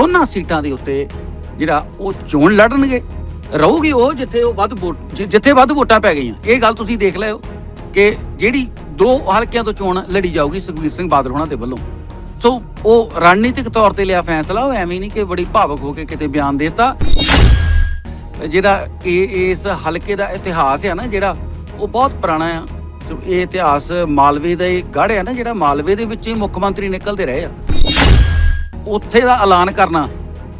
ਦੋਨਾਂ ਸੀਟਾਂ ਦੇ ਉੱਤੇ ਜਿਹੜਾ ਉਹ ਚੋਣ ਲੜਨਗੇ। ਰਹੂਗੀ ਉਹ ਜਿੱਥੇ ਉਹ ਵੱਧ ਵੋਟ ਜਿੱਥੇ ਵੱਧ ਵੋਟਾਂ ਪੈ ਗਈਆਂ। ਇਹ ਗੱਲ ਤੁਸੀਂ ਦੇਖ ਲਿਓ ਕਿ ਜਿਹੜੀ ਦੋ ਹਲਕਿਆਂ ਤੋਂ ਚੋਣ ਲੜੀ ਜਾਊਗੀ ਸੁਖਬੀਰ ਸਿੰਘ ਬਾਦਲ ਹੋਣਾ ਦੇ ਵੱਲੋਂ। ਸੋ ਉਹ ਰਣਨੀਤਿਕ ਤੌਰ ਤੇ ਲਿਆ ਫੈਸਲਾ, ਉਹ ਐਵੇਂ ਨਹੀਂ ਕਿ ਬੜੀ ਭਾਵਕ ਹੋ ਕੇ ਕਿਤੇ ਬਿਆਨ ਦੇਤਾ। ਜਿਹੜਾ ਇਹ ਇਸ ਹਲਕੇ ਦਾ ਇਤਿਹਾਸ ਹੈ ਨਾ, ਜਿਹੜਾ ਉਹ ਬਹੁਤ ਪੁਰਾਣਾ ਆ। ਸੋ ਇਹ ਇਤਿਹਾਸ ਮਾਲਵੇ ਦਾ ਇਹ ਗੜ ਹੈ ਨਾ, ਜਿਹੜਾ ਮਾਲਵੇ ਦੇ ਵਿੱਚ ਹੀ ਮੁੱਖ ਮੰਤਰੀ ਨਿਕਲਦੇ ਰਹੇ ਆ। ਉੱਥੇ ਦਾ ਐਲਾਨ ਕਰਨਾ,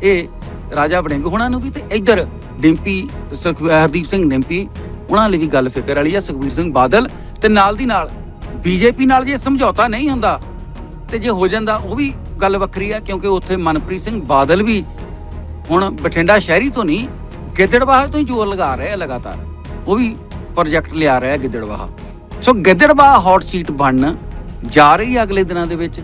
ਇਹ ਰਾਜਾ ਵੜਿੰਗ ਹੋਣਾ ਨੂੰ ਵੀ ਤੇ ਇੱਧਰ ਡਿੰਪੀ ਸੁਖ- ਹਰਦੀਪ ਸਿੰਘ ਡਿੰਪੀ, ਉਹਨਾਂ ਲਈ ਵੀ ਗੱਲ ਫਿਕਰ ਵਾਲੀ ਆ, ਸੁਖਬੀਰ ਸਿੰਘ ਬਾਦਲ ਤੇ ਨਾਲ ਦੀ ਨਾਲ ਬੀਜੇਪੀ ਨਾਲ ਜੇ ਸਮਝੌਤਾ ਨਹੀਂ ਹੁੰਦਾ ਤੇ ਜੇ ਹੋ ਜਾਂਦਾ ਉਹ ਵੀ ਗੱਲ ਵੱਖਰੀ ਆ, ਕਿਉਂਕਿ ਉੱਥੇ ਮਨਪ੍ਰੀਤ ਸਿੰਘ ਬਾਦਲ ਵੀ ਹੁਣ ਬਠਿੰਡਾ ਸ਼ਹਿਰੀ ਤੋਂ ਨਹੀਂ ਗਿੱਦੜਵਾਹ ਤੋਂ ਹੀ ਜ਼ੋਰ ਲਗਾ ਰਹੇ ਆ ਲਗਾਤਾਰ। ਉਹ ਵੀ ਪ੍ਰੋਜੈਕਟ ਲਿਆ ਰਿਹਾ ਗਿੱਦੜਵਾਹ ਸੋ ਗਿੱਦੜਵਾਹ ਹੌਟ ਸੀਟ ਬਣਨ ਜਾ ਰਹੀ ਹੈ ਅਗਲੇ ਦਿਨਾਂ ਦੇ ਵਿੱਚ।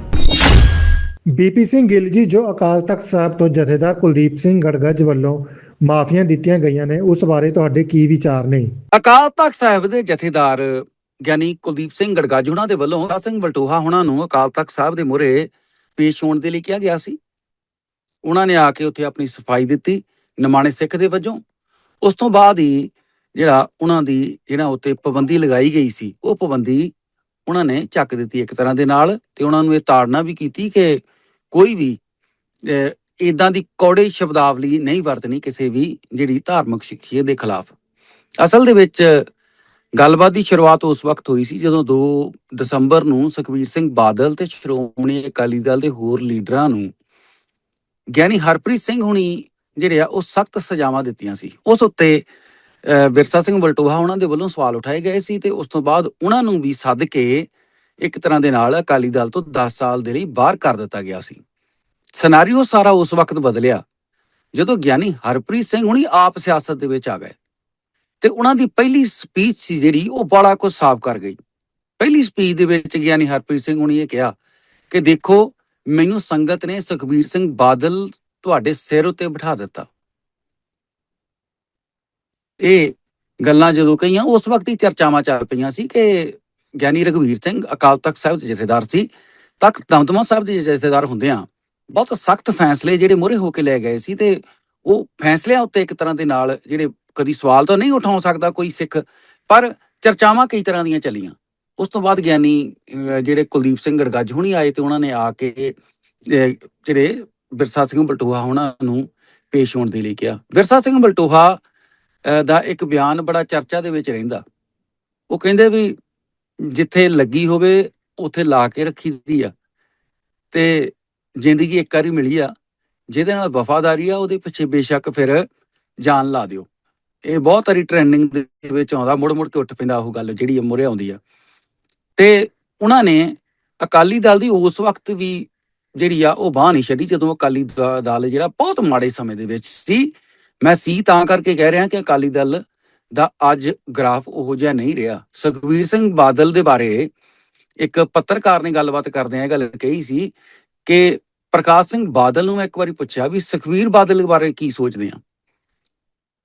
ਬੀਪੀ ਸਿੰਘ ਗਿੱਲ ਜੀ, ਜੋ ਅਕਾਲ ਤਖਤ ਸਾਹਿਬ ਤੋਂ ਜਥੇਦਾਰ ਕੁਲਦੀਪ ਸਿੰਘ ਗੜਗੱਜ ਵੱਲੋਂ ਮਾਫੀਆਂ ਦਿੱਤੀਆਂ ਗਈਆਂ ਨੇ, ਉਸ ਬਾਰੇ ਤੁਹਾਡੇ ਕੀ ਵਿਚਾਰ ਨੇ? ਅਕਾਲ ਤਖਤ ਸਾਹਿਬ ਦੇ ਜਥੇਦਾਰ ਗਿਆਨੀ ਕੁਲਦੀਪ ਸਿੰਘ ਗੜਗਾਜ, ਉਹਨਾਂ ਦੇ ਵੱਲੋਂ ਰਾ ਸਿੰਘ ਬਲਟੋਹਾ ਉਹਨਾਂ ਨੂੰ ਅਕਾਲ ਤਖਤ ਸਾਹਿਬ ਦੇ ਮੂਹਰੇ ਪੇਸ਼ ਹੋਣ ਦੇ ਲਈ ਕਿਹਾ ਗਿਆ ਸੀ। ਉਹਨਾਂ ਨੇ ਆ ਕੇ ਉੱਥੇ ਆਪਣੀ ਸਫ਼ਾਈ ਦਿੱਤੀ, ਨਿਮਾਣੇ ਸਿੱਖ ਦੇ ਵਜੋਂ। ਉਸ ਤੋਂ ਬਾਅਦ ਹੀ ਜਿਹੜਾ ਉਹਨਾਂ ਦੀ ਜਿਹੜਾ ਉੱਤੇ ਪਾਬੰਦੀ ਲਗਾਈ ਗਈ ਸੀ, ਉਹ ਪਾਬੰਦੀ ਉਹਨਾਂ ਨੇ ਚੱਕ ਦਿੱਤੀ ਇੱਕ ਤਰ੍ਹਾਂ ਦੇ ਨਾਲ ਤੇ ਉਹਨਾਂ ਨੂੰ ਇਹ ਤਾੜਨਾ ਵੀ ਕੀਤੀ ਕਿ ਕੋਈ ਵੀ ਇਦਾਂ ਦੀ ਕੌੜੇ ਸ਼ਬਦਾਵਲੀ ਨਹੀਂ ਵਰਤਣੀ ਕਿਸੇ ਵੀ ਜਿਹੜੀ ਧਾਰਮਿਕ ਸ਼ਖਸੀਅਤ ਦੇ ਖਿਲਾਫ। ਅਸਲ ਦੇ ਵਿੱਚ ਗੱਲਬਾਤ ਦੀ ਸ਼ੁਰੂਆਤ ਉਸ ਵਕਤ ਹੋਈ ਸੀ ਜਦੋਂ 2 ਦਸੰਬਰ ਨੂੰ ਸੁਖਬੀਰ ਸਿੰਘ ਬਾਦਲ ਤੇ ਸ਼੍ਰੋਮਣੀ ਅਕਾਲੀ ਦਲ ਦੇ ਹੋਰ ਲੀਡਰਾਂ ਨੂੰ ਗਿਆਨੀ ਹਰਪ੍ਰੀਤ ਸਿੰਘ ਹੁਣੀ ਜਿਹੜੇ ਆ ਉਹ ਸਖਤ ਸਜ਼ਾਵਾਂ ਦਿੱਤੀਆਂ ਸੀ। ਉਸ ਉੱਤੇ ਅਹ, ਵਿਰਸਾ ਸਿੰਘ ਬਲਟੋਹਾ ਉਹਨਾਂ ਦੇ ਵੱਲੋਂ ਸਵਾਲ ਉਠਾਏ ਗਏ ਸੀ ਤੇ ਉਸ ਤੋਂ ਬਾਅਦ ਉਹਨਾਂ ਨੂੰ ਵੀ ਸੱਦ ਕੇ ਇੱਕ ਤਰ੍ਹਾਂ ਦੇ ਨਾਲ ਅਕਾਲੀ ਦਲ ਤੋਂ 10 ਸਾਲ ਦੇ ਲਈ ਬਾਹਰ ਕਰ ਦਿੱਤਾ ਗਿਆ ਸੀ। ਸਿਨੈਰੀਓ ਸਾਰਾ ਉਸ ਵਕਤ ਬਦਲਿਆ, ਜਦੋਂ ਗਿਆਨੀ ਹਰਪ੍ਰੀਤ ਸਿੰਘ ਹੁਣੀ ਆਪ ਸਿਆਸਤ ਦੇ ਵਿੱਚ ਆ ਗਏ ਤੇ ਉਹਨਾਂ ਦੀ ਪਹਿਲੀ ਸਪੀਚ ਸੀ ਜਿਹੜੀ ਉਹ ਬੜਾ ਕੁਝ ਸਾਫ਼ ਕਰ ਗਈ। ਪਹਿਲੀ ਸਪੀਚ ਦੇ ਵਿੱਚ ਗਿਆਨੀ ਹਰਪ੍ਰੀਤ ਸਿੰਘ ਹੁਣੀ ਇਹ ਕਿਹਾ ਕਿ ਦੇਖੋ, ਮੈਨੂੰ ਸੰਗਤ ਨੇ ਸੁਖਬੀਰ ਸਿੰਘ ਬਾਦਲ ਤੁਹਾਡੇ ਸਿਰ ਉੱਤੇ ਬਿਠਾ ਦਿੱਤਾ। ਇਹ ਗੱਲਾਂ ਜਦੋਂ ਕਹੀਆਂ, ਉਸ ਵਕਤ ਹੀ ਚਰਚਾਵਾਂ ਚੱਲ ਪਈਆਂ ਸੀ ਕਿ ਗਿਆਨੀ ਰਘਵੀਰ ਸਿੰਘ ਅਕਾਲ ਤਖਤ ਸਾਹਿਬ ਦੇ ਜਥੇਦਾਰ ਸੀ। ਤਖਤ ਦਮਦਮਾ ਸਾਹਿਬ ਦੇ ਜਥੇਦਾਰ ਹੁੰਦੇ ਆ। ਬਹੁਤ ਸਖਤ ਫੈਸਲੇ ਜਿਹੜੇ ਮੋਰੇ ਹੋ ਕੇ ਲੈ ਗਏ ਸੀ ਤੇ ਉਹ ਫੈਸਲਿਆਂ ਉੱਤੇ ਇੱਕ ਤਰ੍ਹਾਂ ਦੇ ਨਾਲ ਜਿਹੜੇ ਕਦੀ ਸਵਾਲ ਤਾਂ ਨਹੀਂ ਉਠਾਉ ਸਕਦਾ ਕੋਈ ਸਿੱਖ ਪਰ ਚਰਚਾਵਾਂ ਕਈ ਤਰ੍ਹਾਂ ਦੀਆਂ ਚੱਲੀਆਂ। ਉਸ ਤੋਂ ਬਾਅਦ ਗਿਆਨੀ ਜਿਹੜੇ ਕੁਲਦੀਪ ਸਿੰਘ ਗੜਗੱਜ ਹੁਣੀ ਆਏ ਤੇ ਉਹਨਾਂ ਨੇ ਆ ਕੇ ਜਿਹੜੇ ਵਿਰਸਾ ਸਿੰਘ ਬਲਟੋਹਾ ਉਹਨਾਂ ਨੂੰ ਪੇਸ਼ ਹੋਣ ਦੇ ਲਈ ਕਿਹਾ। ਵਿਰਸਾ ਸਿੰਘ ਬਲਟੋਹਾ ਅਹ, ਦਾ ਇੱਕ ਬਿਆਨ ਬੜਾ ਚਰਚਾ ਦੇ ਵਿੱਚ ਰਹਿੰਦਾ। ਉਹ ਕਹਿੰਦੇ ਵੀ ਜਿੱਥੇ ਲੱਗੀ ਹੋਵੇ, ਉੱਥੇ ਲਾ ਕੇ ਰੱਖੀਦੀ ਆ। ਤੇ ਜ਼ਿੰਦਗੀ ਇੱਕ ਵਾਰੀ ਮਿਲੀ ਆ, ਜਿਹਦੇ ਨਾਲ ਵਫਾਦਾਰੀ ਆ, ਉਹਦੇ ਪਿੱਛੇ ਬੇਸ਼ੱਕ ਫਿਰ ਜਾਨ ਲਾ ਦਿਓ। ਇਹ ਬਹੁਤ ਵਾਰੀ ਟ੍ਰੈਂਡਿੰਗ ਦੇ ਵਿੱਚ ਆਉਂਦਾ ਮੁੜ ਮੁੜ ਕੇ ਉੱਠ ਪੈਂਦਾ ਉਹ ਗੱਲ ਜਿਹੜੀ ਮੁਰੇ ਆਉਂਦੀ ਆ। ਤੇ ਉਹਨਾਂ ਨੇ ਅਕਾਲੀ ਦਲ ਦੀ ਉਸ ਵਕਤ ਵੀ ਜਿਹੜੀ ਆ, ਉਹ ਬਾਹ ਨਹੀਂ ਛੱਡੀ, ਜਦੋਂ ਅਕਾਲੀ ਦਲ ਜਿਹੜਾ ਬਹੁਤ ਮਾੜੇ ਸਮੇਂ ਦੇ ਵਿੱਚ ਸੀ। ਮੈਂ ਸੀ ਤਾਂ ਕਰਕੇ ਕਹਿ ਰਿਹਾ ਕਿ ਅਕਾਲੀ ਦਲ ਦਾ ਅੱਜ ਗ੍ਰਾਫ ਉਹੋ ਜਿਹਾ ਨਹੀਂ ਰਿਹਾ। ਸੁਖਬੀਰ ਸਿੰਘ ਬਾਦਲ ਦੇ ਬਾਰੇ ਇੱਕ ਪੱਤਰਕਾਰ ਨੇ ਗੱਲਬਾਤ ਕਰਦੇ ਇਹ ਗੱਲ ਕਹੀ ਸੀ ਕਿ ਪ੍ਰਕਾਸ਼ ਸਿੰਘ ਬਾਦਲ ਨੂੰ ਮੈਂ ਇੱਕ ਵਾਰੀ ਪੁੱਛਿਆ ਵੀ ਸੁਖਬੀਰ ਬਾਦਲ ਬਾਰੇ ਕੀ ਸੋਚਦੇ ਆ?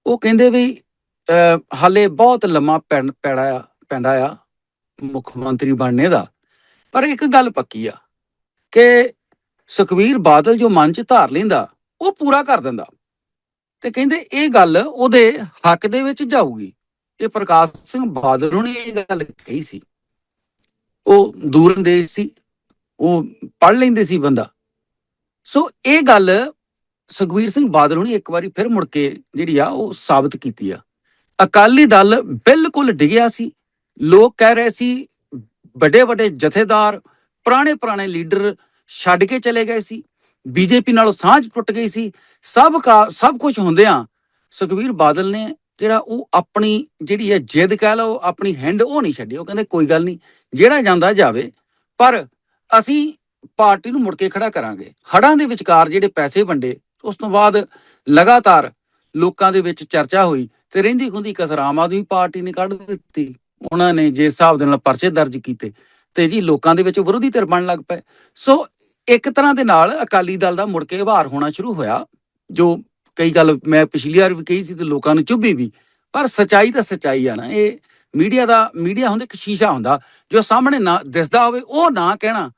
ਉਹ ਕਹਿੰਦੇ ਵੀ ਅਹ, ਹਾਲੇ ਬਹੁਤ ਲੰਮਾ ਪੈਣ- ਪੈੜਾ ਆ ਪੈਂਦਾ ਆ ਮੁੱਖ ਮੰਤਰੀ ਬਣਨੇ ਦਾ। ਪਰ ਇੱਕ ਗੱਲ ਪੱਕੀ ਆ ਕਿ ਸੁਖਬੀਰ ਬਾਦਲ ਜੋ ਮਨ ਚ ਧਾਰ ਲੈਂਦਾ ਉਹ ਪੂਰਾ ਕਰ ਦਿੰਦਾ। ਤੇ ਕਹਿੰਦੇ ਇਹ ਗੱਲ ਉਹਦੇ ਹੱਕ ਦੇ ਵਿੱਚ ਜਾਊਗੀ। ਇਹ ਪ੍ਰਕਾਸ਼ ਸਿੰਘ ਬਾਦਲ ਨੇ ਇਹ ਗੱਲ ਕਹੀ ਸੀ। ਉਹ ਦੂਰ ਦੂਰੰਦੇਸ਼ ਸੀ। ਉਹ ਪੜ ਲੈਂਦੇ ਸੀ ਬੰਦਾ। ਸੋ ਇਹ ਗੱਲ ਸੁਖਬੀਰ ਸਿੰਘ ਬਾਦਲ ਹੁਣੀ ਇੱਕ ਵਾਰੀ ਫਿਰ ਮੁੜ ਕੇ ਜਿਹੜੀ ਆ ਉਹ ਸਾਬਤ ਕੀਤੀ ਆ। ਅਕਾਲੀ ਦਲ ਬਿਲਕੁਲ ਡਿੱਗਿਆ ਸੀ। ਲੋਕ ਕਹਿ ਰਹੇ ਸੀ ਵੱਡੇ ਵੱਡੇ ਜਥੇਦਾਰ ਪੁਰਾਣੇ ਪੁਰਾਣੇ ਲੀਡਰ ਛੱਡ ਕੇ ਚਲੇ ਗਏ ਸੀ। ਬੀਜੇਪੀ ਨਾਲੋਂ ਸਾਂਝ ਟੁੱਟ ਗਈ ਸੀ। ਸਭ ਕਾ, ਸਭ ਕੁਝ ਹੁੰਦਿਆਂ ਸੁਖਬੀਰ ਬਾਦਲ ਨੇ ਜਿਹੜਾ ਉਹ ਆਪਣੀ ਜਿਹੜੀ ਹੈ ਜਿੱਦ ਕਹਿ ਲਓ, ਆਪਣੀ ਹੈਂਡ ਉਹ ਨਹੀਂ ਛੱਡੀ। ਉਹ ਕਹਿੰਦੇ ਕੋਈ ਗੱਲ ਨਹੀਂ, ਜਿਹੜਾ ਜਾਂਦਾ ਜਾਵੇ। ਪਰ ਅਸੀਂ ਪਾਰਟੀ ਨੂੰ ਮੁੜ ਕੇ ਖੜਾ ਕਰਾਂਗੇ। ਹੜਾਂ ਦੇ ਵਿਚਕਾਰ ਜਿਹੜੇ ਪੈਸੇ ਵੰਡੇ, ਉਸ ਤੋਂ ਬਾਅਦ ਲਗਾਤਾਰ ਲੋਕਾਂ ਦੇ ਵਿੱਚ ਚਰਚਾ ਹੋਈ ਤੇ ਰਹਿੰਦੀ ਖੁੰਦੀ ਕਸਰ ਆਮ ਆਦਮੀ ਪਾਰਟੀ ਨੇ ਕੱਢ ਦਿੱਤੀ। ਉਹਨਾਂ ਨੇ ਜੇ ਹਿਸਾਬ ਦੇ ਨਾਲ ਪਰਚੇ ਦਰਜ ਕੀਤੇ ਤੇ ਜੀ ਲੋਕਾਂ ਦੇ ਵਿੱਚ ਵਿਰੋਧੀ ਧਿਰ ਬਣ ਲੱਗ ਪਏ। ਸੋ ਇੱਕ ਤਰ੍ਹਾਂ ਦੇ ਨਾਲ ਅਕਾਲੀ ਦਲ ਦਾ ਮੁੜ ਕੇ ਉਭਾਰ ਹੋਣਾ ਸ਼ੁਰੂ ਹੋਇਆ, ਜੋ ਕਈ ਗੱਲ ਮੈਂ ਪਿਛਲੀ ਵਾਰ ਵੀ ਕਹੀ ਸੀ ਤੇ ਲੋਕਾਂ ਨੂੰ ਚੁੱਭੀ ਵੀ, ਪਰ ਸਚਾਈ ਤਾਂ ਸਚਾਈ ਆ ਨਾ, ਇਹ ਮੀਡੀਆ ਦਾ, ਮੀਡੀਆ ਹੁੰਦਾ ਇੱਕ ਸ਼ੀਸ਼ਾ ਹੁੰਦਾ, ਜੋ ਸਾਹਮਣੇ ਨਾ ਦਿਸਦਾ ਹੋਵੇ, ਉਹ ਨਾ ਕਹਿਣਾ,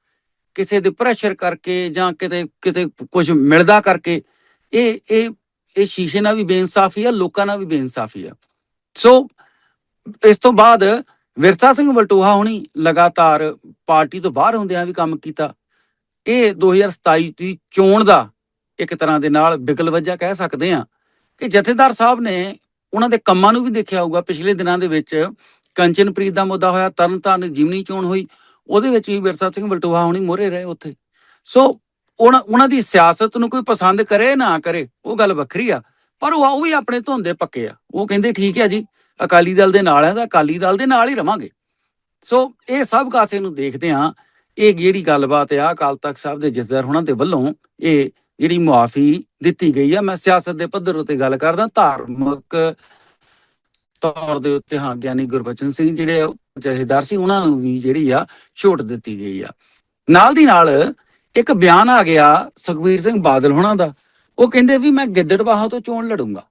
ਕਿਸੇ ਦੇ ਪ੍ਰੈਸ਼ਰ ਕਰਕੇ ਜਾਂ ਕਿਤੇ ਕਿਤੇ ਕੁਝ ਮਿਲਦਾ ਕਰਕੇ, ਇਹ ਇਹ ਇਹ ਸ਼ੀਸ਼ੇ ਨਾਲ ਵੀ ਬੇਇਨਸਾਫੀ ਆ, ਲੋਕਾਂ ਨਾਲ ਵੀ ਬੇਇਨਸਾਫੀ ਆ। ਸੋ, ਇਸ ਤੋਂ ਬਾਅਦ ਵਿਰਸਾ ਸਿੰਘ ਵਲਟੋਹਾ ਹੁਣੀ ਲਗਾਤਾਰ ਪਾਰਟੀ ਤੋਂ ਬਾਹਰ ਹੁੰਦਿਆਂ ਵੀ ਕੰਮ ਕੀਤਾ ਇਹ 2027 ਦੀ ਚੋਣ ਦਾ ਇੱਕ ਤਰ੍ਹਾਂ ਦੇ ਨਾਲ ਬਿਗਲ ਵਜਾ ਕਹਿ ਸਕਦੇ ਆ ਕਿ ਜਥੇਦਾਰ ਸਾਹਿਬ ਨੇ ਉਹਨਾਂ ਦੇ ਕੰਮਾਂ ਨੂੰ ਵੀ ਦੇਖਿਆ ਹੋਊਗਾ। ਪਿਛਲੇ ਦਿਨਾਂ ਦੇ ਵਿੱਚ ਕੰਚਨਪ੍ਰੀਤ ਦਾ ਮੁੱਦਾ ਹੋਇਆ, ਤਰਨਤਾਰਨ ਜਿਮਨੀ ਚੋਣ ਹੋਈ, ਉਹਦੇ ਵਿੱਚ ਵੀ ਵਿਰਸਾ ਸਿੰਘ ਵਲਟੋਹਾ ਹੁਣੀ ਮੋਹਰੇ ਰਹੇ ਉੱਥੇ। ਸੋ ਉਹਨਾਂ ਦੀ ਸਿਆਸਤ ਨੂੰ ਕੋਈ ਪਸੰਦ ਕਰੇ ਨਾ ਕਰੇ, ਉਹ ਗੱਲ ਵੱਖਰੀ ਆ, ਪਰ ਉਹ ਉਹ ਵੀ ਆਪਣੇ ਧੁੰਦੇ ਪੱਕੇ ਆ। ਉਹ ਕਹਿੰਦੇ ਠੀਕ ਹੈ ਜੀ, ਅਕਾਲੀ ਦਲ ਦੇ ਨਾਲ ਹੈ ਤਾਂ ਅਕਾਲੀ ਦਲ ਦੇ ਨਾਲ ਹੀ ਰਵਾਂਗੇ। ਸੋ ਇਹ ਸਭ ਕਾਸੇ ਨੂੰ ਦੇਖਦੇ ਆ ਇਹ ਜਿਹੜੀ ਗੱਲਬਾਤ ਆ ਅਕਾਲ ਤਖਤ ਸਾਹਿਬ ਦੇ ਜਥੇਦਾਰ ਹੋਣਾ ਦੇ ਵੱਲੋਂ ਇਹ ਜਿਹੜੀ ਮੁਆਫੀ ਦਿੱਤੀ ਗਈ ਆ ਮੈਂ ਸਿਆਸਤ ਦੇ ਪੱਧਰ ਉਤੇ ਗੱਲ ਕਰਦਾ ਧਾਰਮਿਕ ਤੌਰ ਦੇ ਉੱਤੇ ਹਾਂ ਗਿਆਨੀ ਗੁਰਬਚਨ ਸਿੰਘ ਜਿਹੜੇ ਆ, ਜਥੇਦਾਰ ਸੀ ਉਹਨਾਂ ਨੂੰ ਵੀ ਜਿਹੜੀ ਆ ਛੋਟ ਦਿੱਤੀ ਗਈ ਆ। ਨਾਲ ਦੀ ਨਾਲ ਇੱਕ ਬਿਆਨ ਆ ਗਿਆ ਸੁਖਬੀਰ ਸਿੰਘ ਬਾਦਲ ਹੋਣਾ ਦਾ ਉਹ ਕਹਿੰਦੇ ਵੀ ਮੈਂ ਗਿੱਦੜਬਾਹਾ ਤੋਂ ਚੋਣ ਲੜੂੰਗਾ।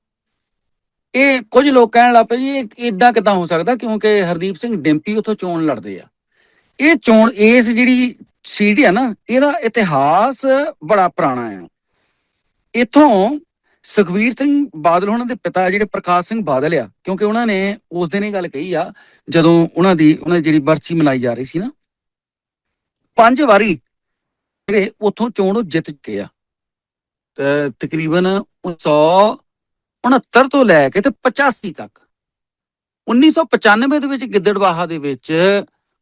ਇਹ ਕੁਝ ਲੋਕ ਕਹਿਣ ਲੱਗ ਪਏ ਜੀ ਇਹ ਇਦਾਂ ਕਿਦਾਂ ਹੋ ਸਕਦਾ ਕਿਉਂਕਿ ਹਰਦੀਪ ਸਿੰਘ ਡਿੰਪੀ ਉੱਥੋਂ ਚੋਣ ਲੜਦੇ ਆ। ਇਹ ਚੋਣ, ਇਸ ਜਿਹੜੀ ਸੀਟ ਆ ਨਾ, ਇਹਦਾ ਇਤਿਹਾਸ ਬੜਾ ਪੁਰਾਣਾ ਆ। ਇਥੋਂ ਸੁਖਬੀਰ ਸਿੰਘ ਬਾਦਲ, ਉਹਨਾਂ ਦੇ ਪਿਤਾ ਜਿਹੜੇ ਪ੍ਰਕਾਸ਼ ਸਿੰਘ ਬਾਦਲ ਆ, ਕਿਉਂਕਿ ਉਹਨਾਂ ਨੇ ਉਸ ਦਿਨ ਇਹ ਗੱਲ ਕਹੀ ਆ, ਜਦੋਂ ਉਹਨਾਂ ਦੀ ਉਹਨਾਂ ਦੀ ਜਿਹੜੀ ਬਰਸੀ ਮਨਾਈ ਜਾ ਰਹੀ ਸੀ ਨਾ, ਪੰਜ ਵਾਰੀ ਜਿਹੜੇ ਉਥੋਂ ਚੋਣ ਉਹ ਜਿੱਤ ਚੁੱਕੇ ਆ। ਤੇ ਤਕਰੀਬਨ 169 ਤੋਂ ਲੈ ਕੇ ਤੇ 85 ਤੱਕ। 1995 ਦੇ ਵਿੱਚ ਗਿੱਦੜਵਾਹਾ ਦੇ ਵਿੱਚ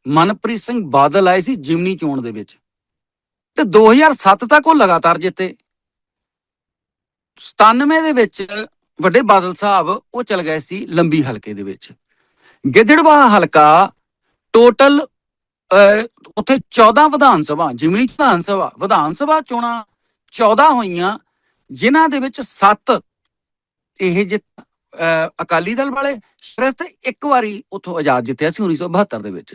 ਮਨਪ੍ਰੀਤ ਸਿੰਘ ਬਾਦਲ ਆਏ ਸੀ ਜਿਮਨੀ ਚੋਣ ਦੇ ਵਿੱਚ। ਤੇ 2007 ਤੱਕ ਉਹ ਲਗਾਤਾਰ ਜਿੱਤੇ। 97 ਦੇ ਵਿੱਚ ਵੱਡੇ ਬਾਦਲ ਸਾਹਿਬ ਉਹ ਚਲ ਗਏ ਸੀ ਲੰਬੀ ਹਲਕੇ ਦੇ ਵਿੱਚ। ਗਿੱਦੜਵਾਹਾ ਹਲਕਾ ਟੋਟਲ ਉੱਥੇ 14 ਵਿਧਾਨ ਸਭਾ, ਜਿਮਨੀ ਵਿਧਾਨ ਸਭਾ ਵਿਧਾਨ ਸਭਾ ਚੋਣਾਂ 14 ਹੋਈਆਂ, ਜਿਨ੍ਹਾਂ ਦੇ ਵਿੱਚ 7 ਇਹ ਜਿੱਤ, ਅਹ, ਅਕਾਲੀ ਦਲ ਵਾਲੇ ਸ਼ਰਸ ਤੇ ਇੱਕ ਵਾਰੀ ਉੱਥੋਂ ਆਜ਼ਾਦ ਜਿੱਤਿਆ ਸੀ 1972 ਦੇ ਵਿੱਚ।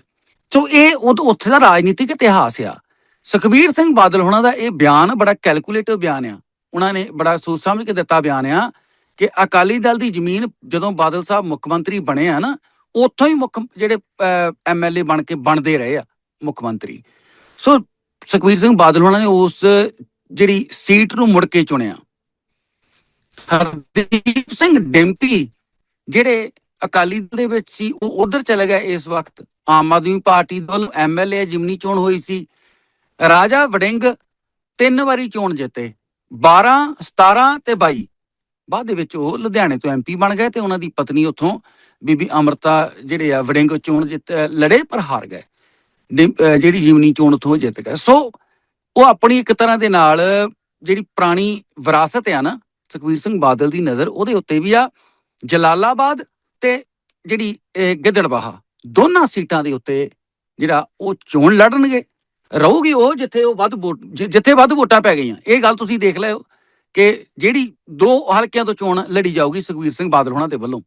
ਸੋ ਇਹ ਉਦ- ਉੱਥੇ ਦਾ ਰਾਜਨੀਤਿਕ ਇਤਿਹਾਸ ਆ। ਸੁਖਬੀਰ ਸਿੰਘ ਬਾਦਲ ਹੋਣਾ ਦਾ ਇਹ ਬਿਆਨ ਬੜਾ ਕੈਲਕੂਲੇਟਿਵ ਬਿਆਨ ਆ। ਉਹਨਾਂ ਨੇ ਬੜਾ ਸੋਚ ਸਮਝ ਕੇ ਦਿੱਤਾ ਬਿਆਨ ਆ ਕਿ ਅਕਾਲੀ ਦਲ ਦੀ ਜ਼ਮੀਨ ਜਦੋਂ ਬਾਦਲ ਸਾਹਿਬ ਮੁੱਖ ਮੰਤਰੀ ਬਣੇ ਆ ਨਾ, ਉੱਥੋਂ ਹੀ ਮੁੱਖ ਜਿਹੜੇ ਐਮਐਲਏ ਬਣ ਕੇ ਬਣਦੇ ਰਹੇ ਆ ਮੁੱਖ ਮੰਤਰੀ। ਸੋ ਸੁਖਬੀਰ ਸਿੰਘ ਬਾਦਲ ਹੋਣਾ ਨੇ ਉਸ ਜਿਹੜੀ ਸੀਟ ਨੂੰ ਮੁੜ ਕੇ ਚੁਣਿਆ। ਹਰਦੀਪ ਸਿੰਘ ਡਿੰਪੀ ਜਿਹੜੇ ਅਕਾਲੀ ਦਲ ਦੇ ਵਿੱਚ ਸੀ, ਉਹ ਉਧਰ ਚਲੇ ਗਏ ਇਸ ਵਕਤ। ਆਮ ਆਦਮੀ ਪਾਰਟੀ ਦੇ ਵੱਲੋਂ ਐਮਐਲਏ ਜਿਮਨੀ ਚੋਣ ਹੋਈ ਸੀ। ਰਾਜਾ ਵੜਿੰਗ ਤਿੰਨ ਵਾਰੀ ਚੋਣ ਜਿੱਤੇ 12 17 ਤੇ 22 ਬਾਅਦ ਦੇ ਵਿੱਚ ਉਹ ਲੁਧਿਆਣੇ ਤੋਂ ਐਮਪੀ ਬਣ ਗਏ ਤੇ ਉਹਨਾਂ ਦੀ ਪਤਨੀ ਉੱਥੋਂ ਬੀਬੀ ਅਮਰਤਾ ਜਿਹੜੇ ਆ ਵੜਿੰਗ ਚੋਣ ਜਿੱਤ ਲੜੇ ਪਰ ਹਾਰ ਗਏ। ਜਿਹੜੀ ਜਿਮਨੀ ਚੋਣ ਉੱਥੋਂ ਜਿੱਤ ਗਏ। ਸੋ ਉਹ ਆਪਣੀ ਇੱਕ ਤਰ੍ਹਾਂ ਦੇ ਨਾਲ ਜਿਹੜੀ ਪੁਰਾਣੀ ਵਿਰਾਸਤ ਆ ਨਾ, ਸੁਖਬੀਰ ਸਿੰਘ ਬਾਦਲ ਦੀ ਨਜ਼ਰ ਉਹਦੇ ਉੱਤੇ ਵੀ ਆ। ਜਲਾਲਾਬਾਦ ਤੇ ਜਿਹੜੀ, ਇਹ ਗਿੱਦੜਬਾਹਾ ਦੋਨਾਂ ਸੀਟਾਂ ਦੇ ਉੱਤੇ ਜਿਹੜਾ ਉਹ ਚੋਣ ਲੜਨਗੇ, ਰਹੂਗੀ ਉਹ ਜਿੱਥੇ ਉਹ ਵੱਧ ਵੋਟ ਜਿੱਥੇ ਵੱਧ ਵੋਟਾਂ ਪੈ ਗਈਆਂ। ਇਹ ਗੱਲ ਤੁਸੀਂ ਦੇਖ ਲਿਓ ਕਿ ਜਿਹੜੀ ਦੋ ਹਲਕਿਆਂ ਤੋਂ ਚੋਣ ਲੜੀ ਜਾਊਗੀ ਸੁਖਬੀਰ ਸਿੰਘ ਬਾਦਲ ਹੋਣਾ ਦੇ ਵੱਲੋਂ।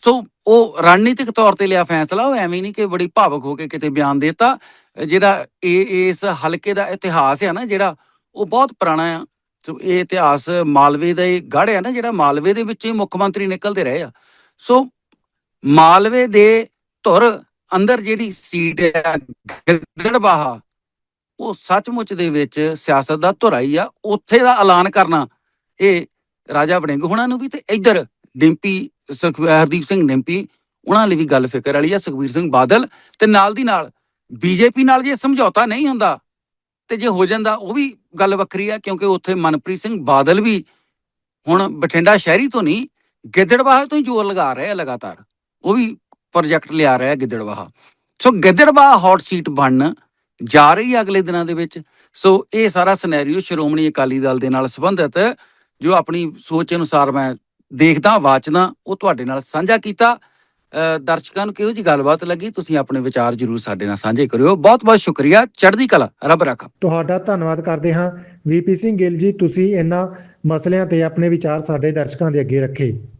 ਸੋ ਉਹ ਰਣਨੀਤਿਕ ਤੌਰ ਤੇ ਲਿਆ ਫੈਸਲਾ, ਉਹ ਐਵੇਂ ਨਹੀਂ ਕਿ ਬੜੀ ਭਾਵਕ ਹੋ ਕੇ ਕਿਤੇ ਬਿਆਨ ਦੇਤਾ। ਜਿਹੜਾ ਇਹ, ਇਸ ਹਲਕੇ ਦਾ ਇਤਿਹਾਸ ਹੈ ਨਾ, ਜਿਹੜਾ ਉਹ ਬਹੁਤ ਪੁਰਾਣਾ ਆ। ਸੋ ਇਹ ਇਤਿਹਾਸ ਮਾਲਵੇ ਦਾ ਹੀ ਗੜ੍ਹ ਹੈ ਨਾ, ਜਿਹੜਾ ਮਾਲਵੇ ਦੇ ਵਿੱਚ ਹੀ ਮੁੱਖ ਮੰਤਰੀ ਨਿਕਲਦੇ ਰਹੇ ਆ। ਸੋ ਮਾਲਵੇ ਦੇ ਧੁਰ ਅੰਦਰ ਜਿਹੜੀ ਸੀਟ ਹੈ ਗਿੱਦੜਬਾਹਾ ਉਹ ਸੱਚਮੁੱਚ ਦੇ ਵਿੱਚ ਸਿਆਸਤ ਦਾ ਧੁਰਾ ਆ। ਉੱਥੇ ਦਾ ਐਲਾਨ ਕਰਨਾ, ਇਹ ਰਾਜਾ ਵੜਿੰਗ ਹੋਣਾ ਨੂੰ ਵੀ ਤੇ ਇੱਧਰ ਡਿੰਪੀ ਹਰਦੀਪ ਸਿੰਘ ਡਿੰਪੀ, ਉਹਨਾਂ ਲਈ ਵੀ ਗੱਲ ਫਿਕਰ ਵਾਲੀ ਆ, ਸੁਖਬੀਰ ਸਿੰਘ ਬਾਦਲ ਤੇ ਨਾਲ ਦੀ ਨਾਲ ਬੀਜੇਪੀ ਨਾਲ ਜੇ ਸਮਝੌਤਾ ਨਹੀਂ ਹੁੰਦਾ ਤੇ ਜੇ ਹੋ ਜਾਂਦਾ, ਉਹ ਵੀ ਗੱਲ ਵੱਖਰੀ ਆ, ਕਿਉਂਕਿ ਉੱਥੇ ਮਨਪ੍ਰੀਤ ਸਿੰਘ ਬਾਦਲ ਵੀ ਹੁਣ ਬਠਿੰਡਾ ਸ਼ਹਿਰੀ ਤੋਂ ਨਹੀਂ ਗਿੱਦੜਬਾਹਾ ਤੋਂ ਹੀ ਜ਼ੋਰ ਲਗਾ ਰਹੇ ਆ ਲਗਾਤਾਰ। ਉਹ ਵੀ ਪ੍ਰੋਜੈਕਟ ਲਿਆ ਰਿਹਾ Gidderbaha so Gidderbaha hot seat ਬਣਨ ਜਾ ਰਹੀ ਹੈ ਅਗਲੇ ਦਿਨਾਂ ਦੇ ਵਿੱਚ। ਸੋ ਇਹ ਸਾਰਾ ਸਿਨੈਰੀਓ ਸ਼੍ਰੋਮਣੀ ਅਕਾਲੀ ਦਲ ਦੇ ਨਾਲ ਸੰਬੰਧਿਤ, ਜੋ ਆਪਣੀ ਸੋਚ ਅਨੁਸਾਰ ਮੈਂ ਦੇਖਦਾ, ਵਾਚਦਾ, ਉਹ ਤੁਹਾਡੇ ਨਾਲ ਸਾਂਝਾ ਕੀਤਾ। ਦਰਸ਼ਕਾਂ ਨੂੰ ਕਿਹੋ ਜੀ ਗੱਲਬਾਤ ਲੱਗੀ, ਤੁਸੀਂ ਆਪਣੇ ਵਿਚਾਰ ਜਰੂਰ ਸਾਡੇ ਨਾਲ ਸਾਂਝੇ ਕਰਿਓ। ਬਹੁਤ ਬਹੁਤ ਸ਼ੁਕਰੀਆ। ਚੜ੍ਹਦੀ ਕਲਾ, ਰੱਬ ਰੱਖਾ। ਤੁਹਾਡਾ ਧੰਨਵਾਦ ਕਰਦੇ ਹਾਂ। ਵੀਪੀ ਸਿੰਘ ਗਿੱਲ ਜੀ, ਤੁਸੀਂ ਇਹਨਾਂ ਮਸਲਿਆਂ ਤੇ ਆਪਣੇ ਵਿਚਾਰ ਸਾਡੇ ਦਰਸ਼ਕਾਂ ਦੇ ਅੱਗੇ ਰੱਖੇ।